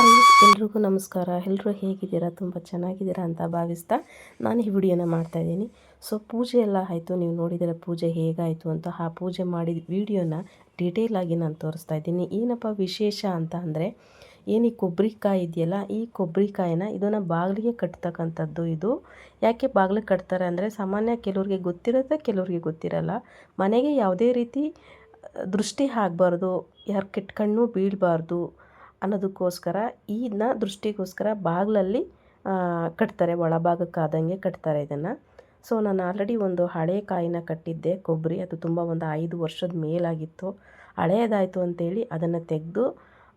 Hi ಎಲ್ರಿಗೂ ನಮಸ್ಕಾರ. ಎಲ್ಲರೂ ಹೇಗಿದ್ದೀರಾ? ತುಂಬ ಚೆನ್ನಾಗಿದ್ದೀರಾ ಅಂತ ಭಾವಿಸ್ತಾ ನಾನು ಈ ವಿಡಿಯೋನ ಮಾಡ್ತಾಯಿದ್ದೀನಿ ಸೊ ಪೂಜೆ ಎಲ್ಲ ಆಯಿತು. ನೀವು ನೋಡಿದರೆ ಪೂಜೆ ಹೇಗಾಯಿತು ಅಂತ ಆ ಪೂಜೆ ಮಾಡಿದ ವಿಡಿಯೋನ ಡೀಟೇಲಾಗಿ ನಾನು ತೋರಿಸ್ತಾ ಇದ್ದೀನಿ. ಏನಪ್ಪ ವಿಶೇಷ ಅಂತ ಅಂದರೆ, ಏನು ಈ ಕೊಬ್ಬರಿಕಾಯಿ ಇದೆಯಲ್ಲ, ಈ ಕೊಬ್ಬರಿಕಾಯಿನ ಇದನ್ನು ಬಾಗಿಲಿಗೆ ಕಟ್ತಕ್ಕಂಥದ್ದು ಇದು. ಯಾಕೆ ಬಾಗಿಲಿಗೆ ಕಟ್ತಾರೆ ಅಂದರೆ, ಸಾಮಾನ್ಯ ಕೆಲವ್ರಿಗೆ ಗೊತ್ತಿರುತ್ತೆ, ಕೆಲವ್ರಿಗೆ ಗೊತ್ತಿರಲ್ಲ. ಮನೆಗೆ ಯಾವುದೇ ರೀತಿ ದೃಷ್ಟಿ ಆಗಬಾರ್ದು, ಯಾರು ಕೆಟ್ಟ ಕಣ್ಣು ಬೀಳಬಾರ್ದು ಅನ್ನೋದಕ್ಕೋಸ್ಕರ ಇದನ್ನ ದೃಷ್ಟಿಗೋಸ್ಕರ ಬಾಗಿಲಲ್ಲಿ ಕಟ್ತಾರೆ, ಒಳಭಾಗಕ್ಕಾದಂಗೆ ಕಟ್ತಾರೆ ಇದನ್ನು. ಸೊ, ನಾನು ಆಲ್ರೆಡಿ ಒಂದು ಹಳೆ ಕಾಯಿನ ಕಟ್ಟಿದ್ದೆ, ಕೊಬ್ಬರಿ. ಅದು ತುಂಬ ಒಂದು ಐದು ವರ್ಷದ ಮೇಲಾಗಿತ್ತು. ಹಳೆಯದಾಯಿತು ಅಂತೇಳಿ ಅದನ್ನು ತೆಗೆದು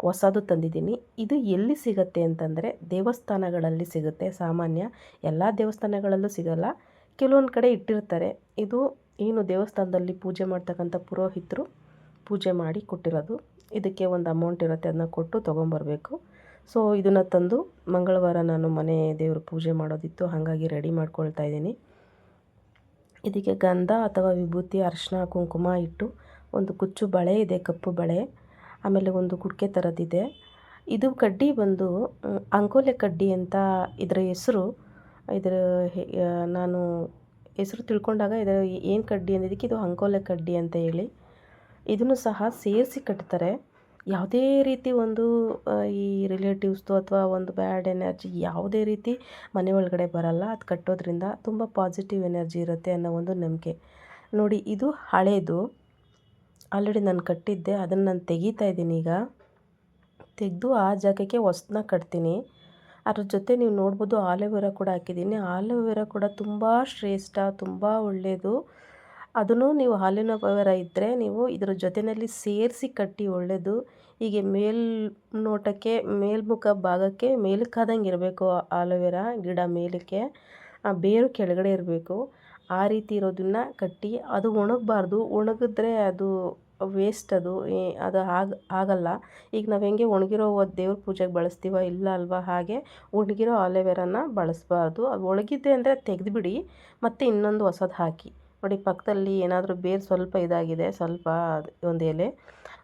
ಹೊಸದು ತಂದಿದ್ದೀನಿ. ಇದು ಎಲ್ಲಿ ಸಿಗುತ್ತೆ ಅಂತಂದರೆ, ದೇವಸ್ಥಾನಗಳಲ್ಲಿ ಸಿಗುತ್ತೆ ಸಾಮಾನ್ಯ. ಎಲ್ಲ ದೇವಸ್ಥಾನಗಳಲ್ಲೂ ಸಿಗಲ್ಲ. ಕೆಲವೊಂದು ಕಡೆ ಇಟ್ಟಿರ್ತಾರೆ. ಇದು ಏನು ದೇವಸ್ಥಾನದಲ್ಲಿ ಪೂಜೆ ಮಾಡ್ತಕ್ಕಂಥ ಪುರೋಹಿತರು ಪೂಜೆ ಮಾಡಿ ಕೊಟ್ಟಿರೋದು. ಇದಕ್ಕೆ ಒಂದು ಅಮೌಂಟ್ ಇರುತ್ತೆ ಅದನ್ನ ಕೊಟ್ಟು ತೊಗೊಂಬರ್ಬೇಕು. ಸೊ ಇದನ್ನು ತಂದು ಮಂಗಳವಾರ ನಾನು ಮನೆ ದೇವ್ರ ಪೂಜೆ ಮಾಡೋದಿತ್ತು, ಹಾಗಾಗಿ ರೆಡಿ ಮಾಡ್ಕೊಳ್ತಾ ಇದ್ದೀನಿ. ಇದಕ್ಕೆ ಗಂಧ ಅಥವಾ ವಿಭೂತಿ ಅರಿಶಿನ ಕುಂಕುಮ ಇಟ್ಟು ಒಂದು ಕುಚ್ಚು ಬಳೆ ಇದೆ, ಕಪ್ಪು ಬಳೆ. ಆಮೇಲೆ ಒಂದು ಕುಡಿಕೆ ಥರದ್ದಿದೆ ಇದು. ಕಡ್ಡಿ ಬಂದು ಅಂಕೋಲೆ ಕಡ್ಡಿ ಅಂತ ಇದರ ಹೆಸರು. ಇದರ ನಾನು ಹೆಸರು ತಿಳ್ಕೊಂಡಾಗ ಇದರ ಏನು ಕಡ್ಡಿ ಅಂದಿದ್ದಕ್ಕೆ ಇದು ಅಂಕೋಲೆ ಕಡ್ಡಿ ಅಂತ ಹೇಳಿ. ಇದನ್ನು ಸಹ ಸೇರಿಸಿ ಕಟ್ತಾರೆ. ಯಾವುದೇ ರೀತಿ ಒಂದು ಈ ರಿಲೇಟಿವ್ಸ್ದು ಅಥವಾ ಒಂದು ಬ್ಯಾಡ್ ಎನರ್ಜಿ ಯಾವುದೇ ರೀತಿ ಮನೆ ಒಳಗಡೆ ಬರಲ್ಲ. ಅದು ಕಟ್ಟೋದ್ರಿಂದ ತುಂಬ ಪಾಸಿಟಿವ್ ಎನರ್ಜಿ ಇರುತ್ತೆ ಅನ್ನೋ ಒಂದು ನಂಬಿಕೆ. ನೋಡಿ, ಇದು ಹಳೇದು. ಆಲ್ರೆಡಿ ನಾನು ಕಟ್ಟಿದ್ದೆ. ಅದನ್ನು ನಾನು ತೆಗಿತಾ ಇದ್ದೀನಿ ಈಗ. ತೆಗೆದು ಆ ಜಾಗಕ್ಕೆ ಹೊಸ್ದನ್ನ ಕಟ್ತೀನಿ. ಅದ್ರ ಜೊತೆ ನೀವು ನೋಡ್ಬೋದು ಆಲೋವೆರಾ ಕೂಡ ಹಾಕಿದ್ದೀನಿ. ಆಲೋವೆರಾ ಕೂಡ ತುಂಬ ಶ್ರೇಷ್ಠ, ತುಂಬ ಒಳ್ಳೆಯದು ಅದನ್ನು ನೀವು ಹಾಲಿನ ಪವರ ಇದ್ದರೆ ನೀವು ಇದರ ಜೊತೆಯಲ್ಲಿ ಸೇರಿಸಿ ಕಟ್ಟಿ ಒಳ್ಳೆಯದು ಹೀಗೆ ಮೇಲ್ ನೋಟಕ್ಕೆ ಮೇಲ್ಮುಖ ಭಾಗಕ್ಕೆ ಮೇಲಕ್ಕಾದಂಗೆ ಇರಬೇಕು ಆಲೋವೆರಾ ಗಿಡ ಮೇಲಕ್ಕೆ. ಆ ಬೇರು ಕೆಳಗಡೆ ಇರಬೇಕು. ಆ ರೀತಿ ಇರೋದನ್ನು ಕಟ್ಟಿ ಅದು ಒಣಗಬಾರ್ದು. ಒಣಗಿದ್ರೆ ಅದು ವೇಸ್ಟ್ ಅದು. ಅದು ಆಗ, ಆಗಲ್ಲ. ಈಗ ನಾವು ಹೆಂಗೆ ಒಣಗಿರೋ ದೇವ್ರ ಪೂಜೆಗೆ ಬಳಸ್ತೀವ ಇಲ್ಲ ಅಲ್ವಾ ಹಾಗೆ ಒಣಗಿರೋ ಆಲೋವೆರಾನ ಬಳಸಬಾರ್ದು. ಅದು ಒಣಗಿದ್ದೆ ಅಂದರೆ ತೆಗೆದುಬಿಡಿ. ಮತ್ತು ಇನ್ನೊಂದು ಹೊಸದು ಹಾಕಿ. ನೋಡಿ ಪಕ್ಕದಲ್ಲಿ ಏನಾದರೂ ಬೇರು ಸ್ವಲ್ಪ ಇದಾಗಿದೆ, ಸ್ವಲ್ಪ ಒಂದು ಎಲೆ,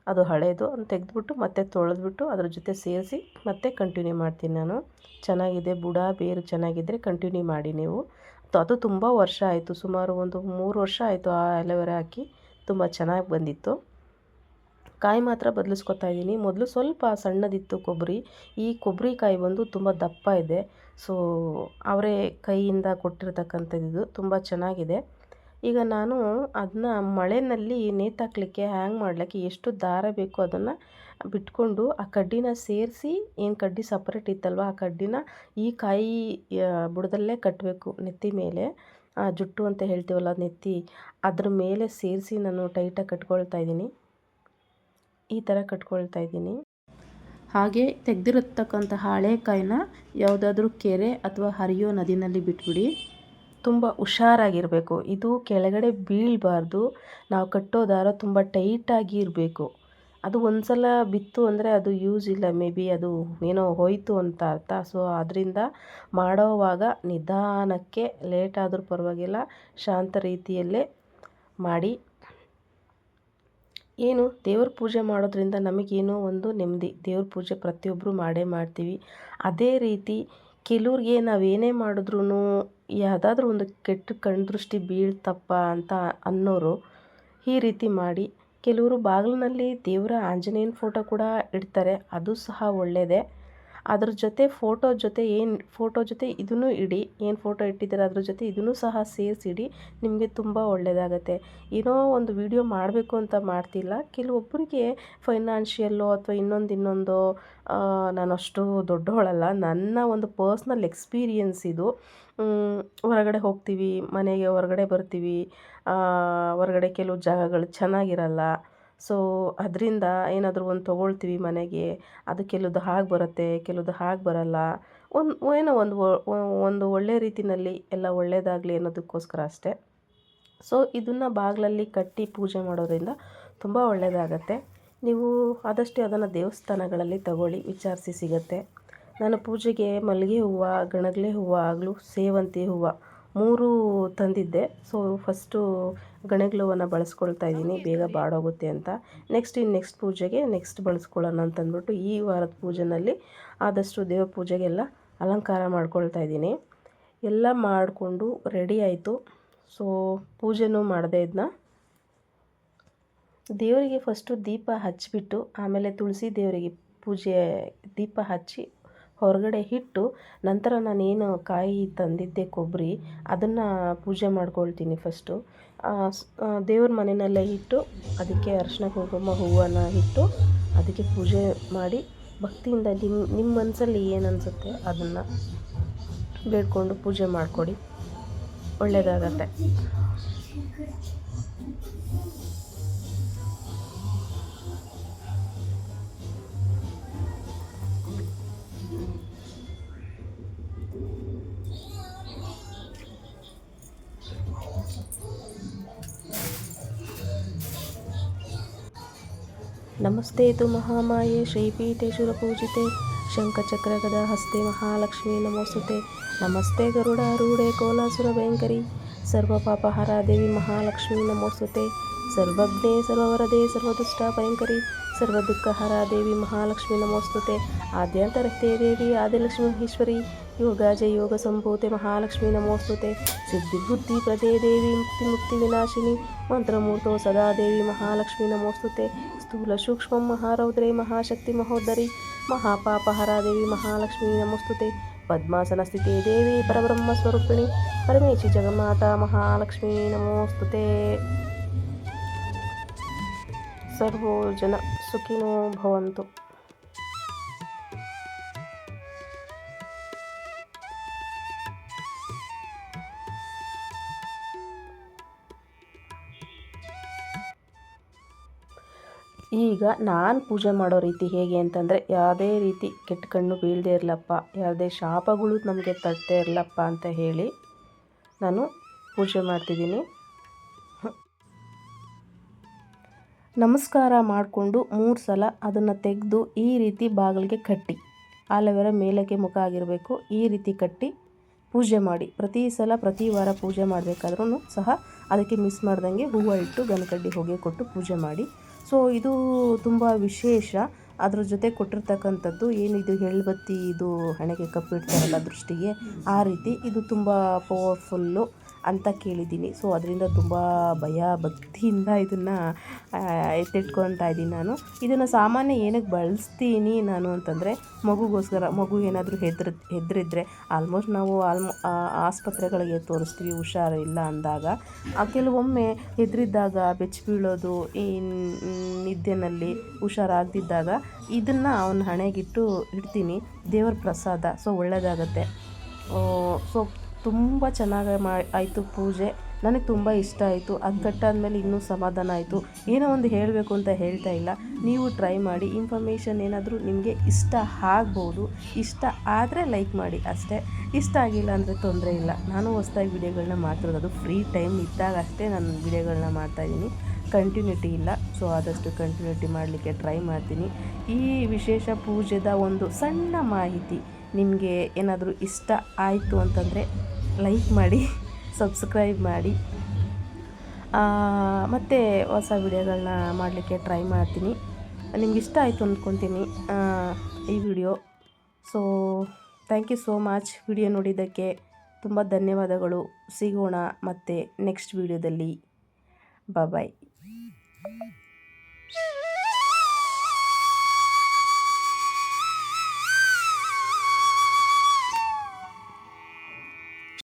ಅದು ಹಳೆಯದು ಅದನ್ನು ತೆಗೆದುಬಿಟ್ಟು ಮತ್ತೆ ತೊಳೆದ್ಬಿಟ್ಟು ಅದ್ರ ಜೊತೆ ಸೇರಿಸಿ ಮತ್ತೆ ಕಂಟಿನ್ಯೂ ಮಾಡ್ತೀನಿ ನಾನು. ಚೆನ್ನಾಗಿದೆ ಬುಡ, ಬೇರು ಚೆನ್ನಾಗಿದ್ದರೆ ಕಂಟಿನ್ಯೂ ಮಾಡಿ ನೀವು. ಅದು ತುಂಬ ವರ್ಷ ಆಯಿತು, ಸುಮಾರು ಒಂದು ಮೂರು ವರ್ಷ ಆಯಿತು ಆ ಅಲೋವೆರಾ ಹಾಕಿ ತುಂಬ ಚೆನ್ನಾಗಿ ಬಂದಿತ್ತು. ಕಾಯಿ ಮಾತ್ರ ಬದಲಿಸ್ಕೊತಾ ಇದ್ದೀನಿ. ಮೊದಲು ಸ್ವಲ್ಪ ಸಣ್ಣದಿತ್ತು ಕೊಬ್ಬರಿ, ಈ ಕೊಬ್ಬರಿ ಕಾಯಿ ಬಂದು ತುಂಬ ದಪ್ಪ ಇದೆ. ಸೊ, ಅವರೇ ಕೈಯಿಂದ ಕೊಟ್ಟಿರ್ತಕ್ಕಂಥದ್ದು ತುಂಬ ಚೆನ್ನಾಗಿದೆ. ಈಗ ನಾನು ಅದನ್ನ ಮಳೆಯಲ್ಲಿ ನೇತಾಕಲಿಕ್ಕೆ ಹ್ಯಾಂಗ್ ಮಾಡ್ಲಿಕ್ಕೆ ಎಷ್ಟು ದಾರ ಬೇಕೋ ಅದನ್ನು ಬಿಟ್ಕೊಂಡು ಆ ಕಡ್ಡಿನ ಸೇರಿಸಿ ಏನು ಕಡ್ಡಿ ಸಪ್ರೇಟ್ ಇತ್ತಲ್ವ ಆ ಕಡ್ಡಿನ ಈ ಕಾಯಿ ಬುಡದಲ್ಲೇ ಕಟ್ಟಬೇಕು ನೆತ್ತಿ ಮೇಲೆ. ಆ, ಜುಟ್ಟು ಅಂತ ಹೇಳ್ತೀವಲ್ಲ ನೆತ್ತಿ. ಅದ್ರ ಮೇಲೆ ಸೇರಿಸಿ ನಾನು ಟೈಟಾಗಿ ಕಟ್ಕೊಳ್ತಾ ಇದ್ದೀನಿ. ಈ ಥರ ಕಟ್ಕೊಳ್ತಾ ಇದ್ದೀನಿ. ಹಾಗೆ ತೆಗೆದಿರತಕ್ಕಂಥ ಕಾಯಿನ ಯಾವುದಾದ್ರೂ ಕೆರೆ ಅಥವಾ ಹರಿಯೋ ನದಿನಲ್ಲಿ ಬಿಟ್ಬಿಡಿ. ತುಂಬ ಹುಷಾರಾಗಿರಬೇಕು. ಇದು ಕೆಳಗಡೆ ಬೀಳಬಾರ್ದು. ನಾವು ಕಟ್ಟೋ ದಾರ ತುಂಬ ಟೈಟಾಗಿ ಇರಬೇಕು. ಅದು ಒಂದು ಸಲ ಬಿತ್ತು ಅಂದರೆ ಅದು ಯೂಸ್ ಇಲ್ಲ. ಮೇ ಬಿ ಅದು ಏನೋ ಹೋಯಿತು ಅಂತ ಅರ್ಥ. ಸೊ ಅದರಿಂದ ಮಾಡೋವಾಗ ನಿಧಾನಕ್ಕೆ ಲೇಟ್ ಆದರೂ ಪರವಾಗಿಲ್ಲ. ಶಾಂತ ರೀತಿಯಲ್ಲೇ ಮಾಡಿ. ಏನು? ದೇವ್ರ ಪೂಜೆ ಮಾಡೋದ್ರಿಂದ ನಮಗೇನೋ ಒಂದು ನೆಮ್ಮದಿ. ದೇವ್ರ ಪೂಜೆ ಪ್ರತಿಯೊಬ್ಬರು ಮಾಡೇ ಮಾಡ್ತೀವಿ. ಅದೇ ರೀತಿ ಕೆಲವ್ರಿಗೆ ಏನೇ ಮಾಡಿದ್ರೂ ಯಾವುದಾದ್ರೂ ಒಂದು ಕೆಟ್ಟ ಕಣ್ದೃಷ್ಟಿ ಬೀಳ್ತಪ್ಪ ಅಂತ ಅನ್ನೋರು ಈ ರೀತಿ ಮಾಡಿ ಕೆಲವರು ಬಾಗಿಲಿನಲ್ಲಿ ದೇವರ ಆಂಜನೇಯನ ಫೋಟೋ ಕೂಡ ಇಡ್ತಾರೆ. ಅದು ಸಹ ಒಳ್ಳೆಯದೇ ಅದ್ರ ಜೊತೆ ಫೋಟೋ ಜೊತೆ ಏನು, ಫೋಟೋ ಜೊತೆ ಇದನ್ನು ಇಡಿ, ಏನು ಫೋಟೋ ಇಟ್ಟಿದ್ದಾರೆ ಅದ್ರ ಜೊತೆ ಇದನ್ನು ಸಹ ಸೇರಿಸಿಡಿ, ನಿಮಗೆ ತುಂಬ ಒಳ್ಳೆಯದಾಗತ್ತೆ ಏನೋ ಒಂದು ವಿಡಿಯೋ ಮಾಡಬೇಕು ಅಂತ ಮಾಡ್ತಿಲ್ಲ, ಕೆಲವೊಬ್ಬರಿಗೆ ಫೈನಾನ್ಷಿಯಲ್ಲು ಅಥವಾ ಇನ್ನೊಂದು ಇನ್ನೊಂದು ನಾನು ಅಷ್ಟು ದೊಡ್ಡವಳಲ್ಲ, ನನ್ನ ಒಂದು ಪರ್ಸ್ನಲ್ ಎಕ್ಸ್ಪೀರಿಯನ್ಸ್ ಇದು. ಹೊರಗಡೆ ಹೋಗ್ತೀವಿ, ಮನೆಗೆ ಹೊರಗಡೆ ಬರ್ತೀವಿ ಹೊರಗಡೆ ಕೆಲವು ಜಾಗಗಳು ಚೆನ್ನಾಗಿರಲ್ಲ ಸೊ ಅದರಿಂದ ಏನಾದರೂ ಒಂದು ತೊಗೊಳ್ತೀವಿ ಮನೆಗೆ, ಅದು ಕೆಲವ್ದು ಹಾಗೆ ಬರುತ್ತೆ, ಕೆಲವ್ದು ಹಾಗೆ ಬರಲ್ಲ. ಒಂದು, ಏನೋ ಒಂದು ಒಂದು ಒಳ್ಳೆ ರೀತಿಯಲ್ಲಿ ಎಲ್ಲ ಒಳ್ಳೆಯದಾಗಲಿ ಅನ್ನೋದಕ್ಕೋಸ್ಕರ ಅಷ್ಟೇ. ಸೊ ಇದನ್ನು ಬಾಗಿಲಲ್ಲಿ ಕಟ್ಟಿ ಪೂಜೆ ಮಾಡೋದ್ರಿಂದ ತುಂಬ ಒಳ್ಳೆಯದಾಗತ್ತೆ ನೀವು ಆದಷ್ಟು ಅದನ್ನು ದೇವಸ್ಥಾನಗಳಲ್ಲಿ ತಗೊಳ್ಳಿ, ವಿಚಾರಿಸಿ ಸಿಗುತ್ತೆ. ನಾನು ಪೂಜೆಗೆ ಮಲ್ಲಿಗೆ ಹೂವು, ಗಣಗಲೆ ಹೂವು ಆಗಲೂ ಸೇವಂತಿ ಹೂವು ಮೂರು ತಂದಿದ್ದೆ. ಸೊ ಫಸ್ಟು ಗಣಗ್ಲೋವನ್ನು ಬಳಸ್ಕೊಳ್ತಾ ಇದ್ದೀನಿ. ಬೇಗ ಬಾಡೋಗುತ್ತೆ ಅಂತ. ನೆಕ್ಸ್ಟ್ ಇನ್ನು ನೆಕ್ಸ್ಟ್ ಪೂಜೆಗೆ ನೆಕ್ಸ್ಟ್ ಬಳಸ್ಕೊಳ್ಳೋಣ ಅಂತಂದ್ಬಿಟ್ಟು ಈ ವಾರದ ಪೂಜೆನಲ್ಲಿ ಆದಷ್ಟು ದೇವ್ರ ಪೂಜೆಗೆಲ್ಲ ಅಲಂಕಾರ ಮಾಡ್ಕೊಳ್ತಾ ಇದ್ದೀನಿ. ಎಲ್ಲ ಮಾಡಿಕೊಂಡು ರೆಡಿ ಆಯಿತು. ಸೊ ಪೂಜೆನೂ ಮಾಡಿದೆ ಇದನ್ನ ದೇವರಿಗೆ ಫಸ್ಟು ದೀಪ ಹಚ್ಚಿಬಿಟ್ಟು ಆಮೇಲೆ ತುಳಸಿ ದೇವರಿಗೆ ಪೂಜೆ ದೀಪ ಹಚ್ಚಿ ಹೊರಗಡೆ ಇಟ್ಟು ನಂತರ ನಾನೇನು ಕಾಯಿ ತಂದಿದ್ದೆ ಕೊಬ್ಬರಿ, ಅದನ್ನು ಪೂಜೆ ಮಾಡ್ಕೊಳ್ತೀನಿ ಫಸ್ಟು ದೇವ್ರ ಮನೆಯಲ್ಲೇ ಇಟ್ಟು ಅದಕ್ಕೆ ಅರಿಶಿನ ಕುಂಕುಮ ಹೂವನ್ನು ಇಟ್ಟು ಅದಕ್ಕೆ ಪೂಜೆ ಮಾಡಿ ಭಕ್ತಿಯಿಂದ ನಿಮ್ಮ ನಿಮ್ಮ ಮನಸ್ಸಲ್ಲಿ ಏನು ಅನಿಸುತ್ತೆ ಅದನ್ನು ಬೇಡಿಕೊಂಡು ಪೂಜೆ ಮಾಡಿಕೊಡಿ. ಒಳ್ಳೆಯದಾಗತ್ತೆ ನಮಸ್ತೆ ತು ಮಹಾಮಾಯೆ, ಶ್ರೀಪೀಠೆ ಶುರಪೂಜಿತೆ ಶಂಖಚಕ್ರಗದ ಹಸ್ತೆ ಮಹಾಲಕ್ಷ್ಮೀ ನಮೋಸ್ತುತೆ ನಮಸ್ತೆ ಗರುಡಾರೂಢೆ ಕೋಲಾಸುರಭಯಂಕರಿ ಸರ್ವಪಾಪಹರ ದೇವಿ ಮಹಾಲಕ್ಷ್ಮೀ ನಮೋಸ್ತುತೆ ಸರ್ವಜ್ಞೆ, ಸರ್ವವರದೆ ಸರ್ವದುಷ್ಟಭಯಂಕರಿ ಸರ್ವದುಃಖಹರ ದೇವಿ ಮಹಾಲಕ್ಷ್ಮೀ ನಮೋಸ್ತುತೆ ಆದ್ಯಂತರಹ್ತೆ ದೇವಿ ಆದಿಲಕ್ಷ್ಮೀ ಮಹೇಶ್ವರಿ ಯೋಗಾಜ ಯೋಗ ಸಂಭೂತೆ ಮಹಾಲಕ್ಷ್ಮೀ ನಮೋಸ್ತುತೆ ಸಿದ್ಧಿಬುದ್ಧಿಪ್ರದೇ ದೇವಿ ಮುಕ್ತಿ ಮುಕ್ತಿ ವಿನಾಶಿನಿ ಮಂತ್ರಮೂರ್ತೋ ಸದಾ ದೇವಿ ಮಹಾಲಕ್ಷ್ಮೀ ನಮೋಸ್ತುತೆ ಸ್ಥೂಲ ಸೂಕ್ಷ್ಮ ಮಹಾರೌದ್ರೇ ಮಹಾಶಕ್ತಿ ಮಹೋದರಿ ಮಹಾಪಾಪಹರ ದೇವಿ ಮಹಾಲಕ್ಷ್ಮೀ ನಮೋಸ್ತುತೆ ಪದ್ಮಾಸನ ಸ್ಥಿತಿ ದೇವಿ ಪರಬ್ರಹ್ಮ ಸ್ವರೂಪಿಣಿ ಪರಮೇಶಿ ಜಗನ್ಮಾತಾ ಮಹಾಲಕ್ಷ್ಮೀ ನಮೋಸ್ತುತೆ ಸರ್ವೋ ಜನ ಸುಖಿನೋ ಭವಂತು. ಈಗ ನಾನು ಪೂಜೆ ಮಾಡೋ ರೀತಿ ಹೇಗೆ ಅಂತಂದರೆ ಯಾವುದೇ ರೀತಿ ಕೆಟ್ಟ ಕಣ್ಣು ಬೀಳದೇ ಇರಲಪ್ಪ, ಯಾವುದೇ ಶಾಪಗಳು ನಮಗೆ ತಟ್ಟದೇ ಇರಲಪ್ಪ ಅಂತ ಹೇಳಿ ನಾನು ಪೂಜೆ ಮಾಡ್ತಿದ್ದೀನಿ. ನಮಸ್ಕಾರ ಮಾಡಿಕೊಂಡು ಮೂರು ಸಲ ಅದನ್ನು ತೆಗೆದು ಈ ರೀತಿ ಬಾಗಿಲಿಗೆ ಕಟ್ಟಿ. ಆಲವೆರ ಮೇಲಕ್ಕೆ ಮುಖ ಆಗಿರಬೇಕು. ಈ ರೀತಿ ಕಟ್ಟಿ ಪೂಜೆ ಮಾಡಿ. ಪ್ರತಿ ಸಲ, ಪ್ರತಿ ವಾರ ಪೂಜೆ ಮಾಡಬೇಕಾದ್ರೂ ಸಹ ಅದಕ್ಕೆ ಮಿಸ್ ಮಾಡ್ದಂಗೆ ಹೂವು ಇಟ್ಟು ಗನಕಡ್ಡಿ ಹೊಗೆ ಕೊಟ್ಟು ಪೂಜೆ ಮಾಡಿ. ಸೊ ಇದು ತುಂಬ ವಿಶೇಷ. ಅದ್ರ ಜೊತೆ ಕೊಟ್ಟಿರ್ತಕ್ಕಂಥದ್ದು ಏನಿದು ಎಳ್ಬತ್ತಿ ಇದು ಹಣೆಗೆ ಕಪ್ಪಿಡ್ತಾರಲ್ಲ ದೃಷ್ಟಿಗೆ, ಆ ರೀತಿ ಇದು ತುಂಬ ಪವರ್ಫುಲ್ಲು ಅಂತ ಕೇಳಿದ್ದೀನಿ. ಸೊ ಅದರಿಂದ ತುಂಬ ಭಯ ಭಕ್ತಿಯಿಂದ ಇದನ್ನು ಎತ್ತಿಟ್ಕೊತಾ ಇದ್ದೀನಿ ನಾನು. ಇದನ್ನು ಸಾಮಾನ್ಯ ಏನಕ್ಕೆ ಬಳಸ್ತೀನಿ ನಾನು ಅಂತಂದರೆ, ಮಗುಗೋಸ್ಕರ, ಮಗು ಏನಾದರೂ ಹೆದ್ರ, ಹೆದ್ರಿದ್ರೆ ಆಲ್ಮೋಸ್ಟ್ ನಾವು ಆಲ್ಮೋ ಆಸ್ಪತ್ರೆಗಳಿಗೆ ತೋರಿಸ್ತೀವಿ ಹುಷಾರಿಲ್ಲ ಅಂದಾಗ. ಕೆಲವೊಮ್ಮೆ ಹೆದ್ರಿದ್ದಾಗ, ಬೆಚ್ಚಿ ಬೀಳೋದು ಈ ನಿದ್ದೆನಲ್ಲಿ ಹುಷಾರಾಗದಿದ್ದಾಗ ಇದನ್ನು ಅವನ ಹಣೆಗಿಟ್ಟು ಇಡ್ತೀನಿ. ದೇವರ ಪ್ರಸಾದ, ಸೊ ಒಳ್ಳೆಯದಾಗತ್ತೆ ಸೊ ತುಂಬ ಚೆನ್ನಾಗಿ ಮಾ, ಆಯಿತು ಪೂಜೆ. ನನಗೆ ತುಂಬ ಇಷ್ಟ ಆಯಿತು. ಅದು ಕಟ್ಟಾದಮೇಲೆ ಇನ್ನೂ ಸಮಾಧಾನ ಆಯಿತು. ಏನೋ ಒಂದು ಹೇಳಬೇಕು ಅಂತ ಹೇಳ್ತಾ ಇಲ್ಲ. ನೀವು ಟ್ರೈ ಮಾಡಿ ಇನ್ಫಾರ್ಮೇಷನ್ ಏನಾದರೂ ನಿಮಗೆ ಇಷ್ಟ ಆಗ್ಬೋದು. ಇಷ್ಟ ಆದರೆ ಲೈಕ್ ಮಾಡಿ ಅಷ್ಟೇ. ಇಷ್ಟ ಆಗಿಲ್ಲ ಅಂದರೆ ತೊಂದರೆ ಇಲ್ಲ. ನಾನು ಹೊಸ್ದಾಗಿ ವಿಡಿಯೋಗಳನ್ನ ಮಾಡ್ತಿರೋದು ಫ್ರೀ ಟೈಮ್ ಇದ್ದಾಗ ಅಷ್ಟೇ ನಾನು ವಿಡಿಯೋಗಳನ್ನ ಮಾಡ್ತಾಯಿದ್ದೀನಿ ಕಂಟಿನ್ಯೂಟಿ ಇಲ್ಲ. ಸೊ ಆದಷ್ಟು ಕಂಟಿನ್ಯೂಟಿ ಮಾಡಲಿಕ್ಕೆ ಟ್ರೈ ಮಾಡ್ತೀನಿ. ಈ ವಿಶೇಷ ಪೂಜೆದ ಒಂದು ಸಣ್ಣ ಮಾಹಿತಿ ನಿಮಗೆ ಏನಾದರೂ ಇಷ್ಟ ಆಯಿತು ಅಂತಂದರೆ ಲೈಕ್ ಮಾಡಿ ಸಬ್ಸ್ಕ್ರೈಬ್ ಮಾಡಿ. ಮತ್ತು ಹೊಸ ವಿಡಿಯೋಗಳನ್ನ ಮಾಡಲಿಕ್ಕೆ ಟ್ರೈ ಮಾಡ್ತೀನಿ. ನಿಮ್ಗೆ ಇಷ್ಟ ಆಯಿತು ಅಂದ್ಕೊತೀನಿ ಈ video so thank you so much video ನೋಡಿದ್ದಕ್ಕೆ ತುಂಬ ಧನ್ಯವಾದಗಳು. ಸಿಗೋಣ ಮತ್ತು ನೆಕ್ಸ್ಟ್ ವಿಡಿಯೋದಲ್ಲಿ ಬಾಯ್ Hum.